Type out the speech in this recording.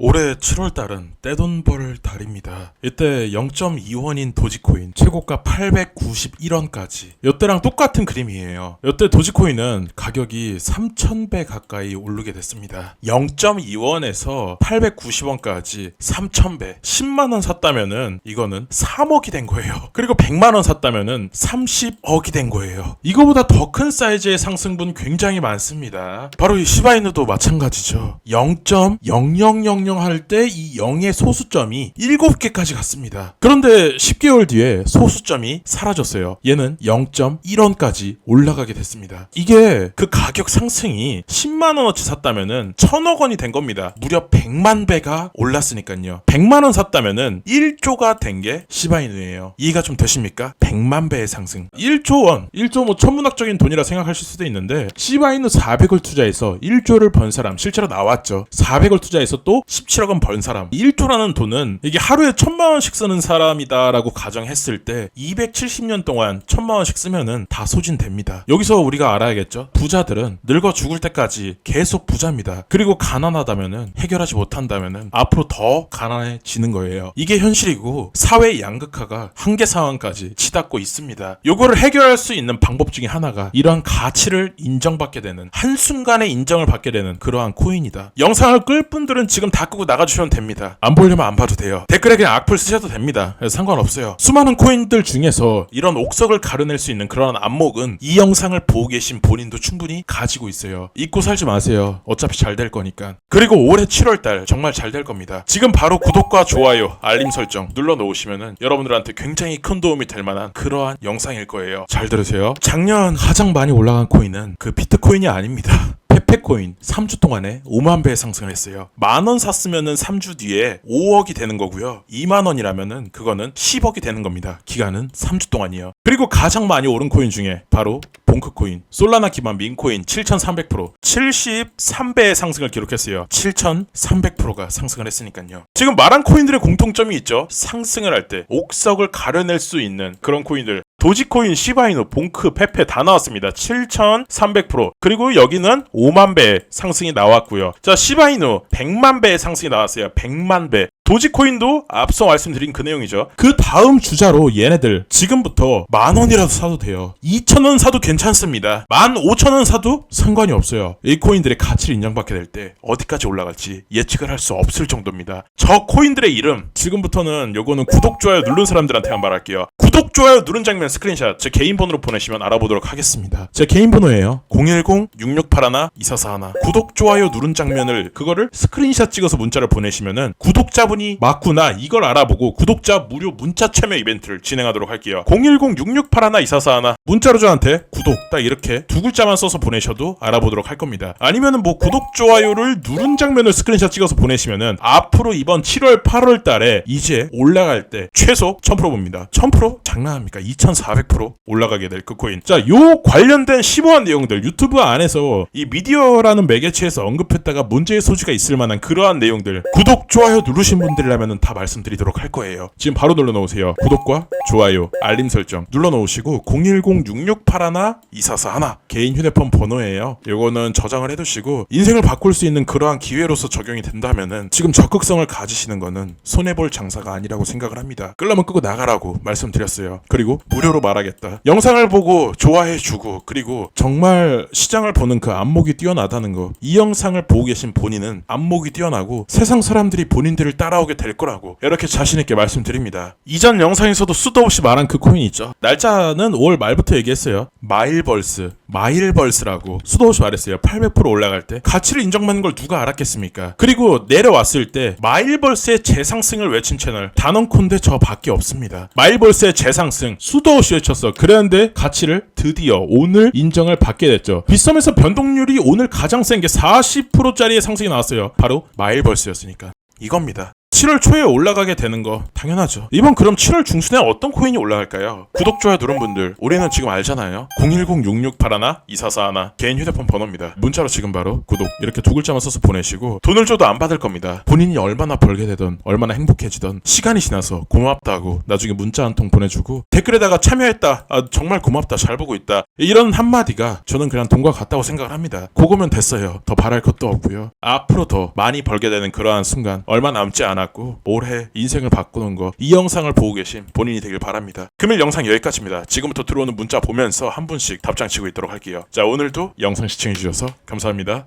올해 7월 달은 떼돈 벌 달입니다. 이때 0.2원인 도지코인 최고가 891원까지 이때랑 똑같은 그림이에요. 이때 도지코인은 가격이 3,000배 가까이 오르게 됐습니다. 0.2원에서 890원까지 3,000배 10만 원 샀다면은 이거는 3억이 된 거예요. 그리고 100만 원 샀다면은 30억이 된 거예요. 이거보다 더 큰 사이즈의 상승분 굉장히 많습니다. 바로 이 시바이누도 마찬가지죠. 0.0000할 때 이 0의 소수점이 7개까지 갔습니다. 그런데 10개월 뒤에 소수점이 사라졌어요. 얘는 0.1원까지 올라가게 됐습니다. 이게 그 가격 상승이 10만 원어치 샀다면은 1000억 원이 된 겁니다. 무려 100만 배가 올랐으니까요. 100만 원 샀다면은 1조가 된 게 시바이누예요. 이해가 좀 되십니까? 100만 배의 상승. 1조 원. 1조 뭐 천문학적인 돈이라 생각하실 수도 있는데 시바이누 400을 투자해서 1조를 번 사람 실제로 나왔죠. 400을 투자해서 또 17억 원 번 사람. 1조라는 돈은 이게 하루에 천만 원씩 쓰는 사람이다라고 가정했을 때 270년 동안 천만 원씩 쓰면은 다 소진됩니다. 여기서 우리가 알아야겠죠. 부자들은 늙어 죽을 때까지 계속 부자입니다. 그리고 가난하다면은 해결하지 못한다면은 앞으로 더 가난해지는 거예요. 이게 현실이고 사회 양극화가 한계 상황까지 치닫고 있습니다. 요거를 해결할 수 있는 방법 중에 하나가 이러한 가치를 인정받게 되는 한순간에 인정을 받게 되는 그러한 코인이다. 영상을 끌 분들은 지금 다 끄고 나가주시면 됩니다. 안 보려면 안 봐도 돼요. 댓글에 그냥 악플 쓰셔도 됩니다. 상관없어요. 수많은 코인들 중에서 이런 옥석을 가려낼 수 있는 그런 안목은 이 영상을 보고 계신 본인도 충분히 가지고 있어요. 잊고 살지 마세요. 어차피 잘 될 거니까. 그리고 올해 7월달 정말 잘 될 겁니다. 지금 바로 구독과 좋아요, 알림 설정 눌러 놓으시면은 여러분들한테 굉장히 큰 도움이 될 만한 그러한 영상일 거예요. 잘 들으세요. 작년 가장 많이 올라간 코인은 그 비트코인이 아닙니다. 페페코인 3주 동안에 5만 배 상승을 했어요. 만 원 샀으면은 3주 뒤에 5억이 되는 거고요. 2만 원이라면은 그거는 10억이 되는 겁니다. 기간은 3주 동안이요. 그리고 가장 많이 오른 코인 중에 바로 봉크코인, 솔라나 기반 민코인 7,300%, 73배의 상승을 기록했어요. 7,300%가 상승을 했으니까요. 지금 말한 코인들의 공통점이 있죠. 상승을 할 때 옥석을 가려낼 수 있는 그런 코인들. 도지코인, 시바이누, 봉크, 페페 다 나왔습니다. 7,300% 그리고 여기는 5만 배 상승이 나왔고요. 자 시바이누 100만 배의 상승이 나왔어요. 100만 배. 도지코인도 앞서 말씀드린 그 내용이죠. 그 다음 주자로 얘네들 지금부터 만 원이라도 사도 돼요. 2천 원 사도 괜찮습니다. 만 5천 원 사도 상관이 없어요. 이 코인들의 가치를 인정받게 될 때 어디까지 올라갈지 예측을 할 수 없을 정도입니다. 저 코인들의 이름 지금부터는 요거는 구독 좋아요 누른 사람들한테만 말할게요. 구독 좋아요 누른 장면 스크린샷 제 개인 번호로 보내시면 알아보도록 하겠습니다. 제 개인 번호예요. 010-6681-2441 구독 좋아요 누른 장면을 그거를 스크린샷 찍어서 문자를 보내시면은 구독자분 이 맞구나 이걸 알아보고 구독자 무료 문자 참여 이벤트를 진행하도록 할게요. 010-6681-2441 문자로 저한테 구독 딱 이렇게 두 글자만 써서 보내셔도 알아보도록 할 겁니다. 아니면은 뭐 구독 좋아요를 누른 장면을 스크린샷 찍어서 보내시면은 앞으로 이번 7월 8월 달에 이제 올라갈 때 최소 1000% 봅니다. 1000% 장난합니까? 2400% 올라가게 될 그 코인. 자, 요 관련된 심오한 내용들 유튜브 안에서 이 미디어라는 매개체에서 언급했다가 문제의 소지가 있을 만한 그러한 내용들 구독 좋아요 누르신 분 들이라면 다 말씀드리도록 할 거예요. 지금 바로 눌러 놓으세요. 구독과 좋아요, 알림 설정 눌러 놓으시고 010-6681-2441 개인 휴대폰 번호예요. 요거는 저장을 해두시고 인생을 바꿀 수 있는 그러한 기회로서 적용이 된다면은 지금 적극성을 가지시는 거는 손해볼 장사가 아니라고 생각을 합니다. 끌려면 끄고 나가라고 말씀드렸어요. 그리고 무료로 말하겠다. 영상을 보고 좋아해주고 그리고 정말 시장을 보는 그 안목이 뛰어나다는 거. 이 영상을 보고 계신 본인은 안목이 뛰어나고 세상 사람들이 본인들을 따라 오게 될 거라고 이렇게 자신 있게 말씀드립니다. 이전 영상에서도 수도 없이 말한 그 코인이 있죠. 날짜는 5월 말부터 얘기했어요. 마일벌스, 마일벌스라고 수도 없이 말했어요. 800% 올라갈 때 가치를 인정받는 걸 누가 알았겠습니까? 그리고 내려왔을 때 마일벌스의 재상승을 외친 채널 단언콘대 저밖에 없습니다. 마일벌스의 재상승 수도 없이 외쳤어. 그랬는데 가치를 드디어 오늘 인정을 받게 됐죠. 빗썸에서 변동률이 오늘 가장 센 게 40%짜리의 상승이 나왔어요. 바로 마일벌스였으니까. 이겁니다. 7월 초에 올라가게 되는 거 당연하죠. 이번 그럼 7월 중순에 어떤 코인이 올라갈까요? 구독 좋아요 누른 분들 우리는 지금 알잖아요. 010-6681-2441 개인 휴대폰 번호입니다. 문자로 지금 바로 구독 이렇게 두 글자만 써서 보내시고 돈을 줘도 안 받을 겁니다. 본인이 얼마나 벌게 되던 얼마나 행복해지던 시간이 지나서 고맙다고 나중에 문자 한 통 보내주고 댓글에다가 참여했다. 아, 정말 고맙다. 잘 보고 있다. 이런 한마디가 저는 그냥 돈과 같다고 생각을 합니다. 그거면 됐어요. 더 바랄 것도 없고요. 앞으로 더 많이 벌게 되는 그러한 순간 얼마 남지 않 았고 올해 인생을 바꾸는 거 이 영상을 보고 계신 본인이 되길 바랍니다. 금일 영상 여기까지입니다. 지금부터 들어오는 문자 보면서 한 분씩 답장 치고 있도록 할게요. 자 오늘도 영상 시청해 주셔서 감사합니다.